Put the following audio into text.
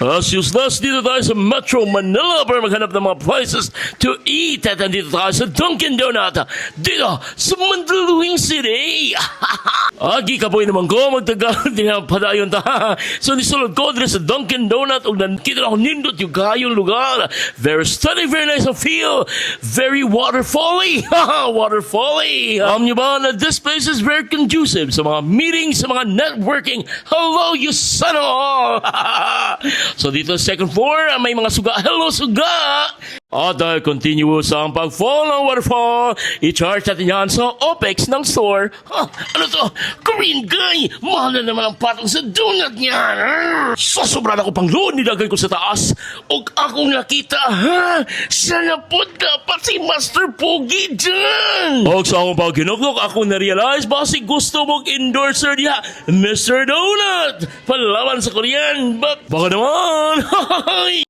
As useless, dito tayo sa Metro Manila para maghanap ng mga places to eat. At nandito tayo sa Dunkin' Donut dito sa Mandaluyong City. Agi ka po naman ko, magtagal din ang padayon ta. So nisulod ko din sa Dunkin' Donut ug nakita ako nindot yung kayong lugar. Very stunning, very nice ang feel. Very waterfally. waterfally. Alam niyo ba na this place is very conducive sa mga meetings, sa mga networking. Hello, you son of all. so dito sa second floor, may mga suga. Hello, suga! At dahil continuous ang pag-fall ng waterfall, i-charge natin yan sa OPEX ng store. Ha, ano to? Korean guy! Mahal na naman ang patong sa donut niyan! Ah, Sosobra na ko pang load nilagay ko sa taas. O akong nakita, ha? Sana po dapat si Master Pogi dyan! O sa akong pag kinuknok, ako na-realize basi gusto mong endorser niya, Mr. Donut! Palaban sa Korean, but baka naman,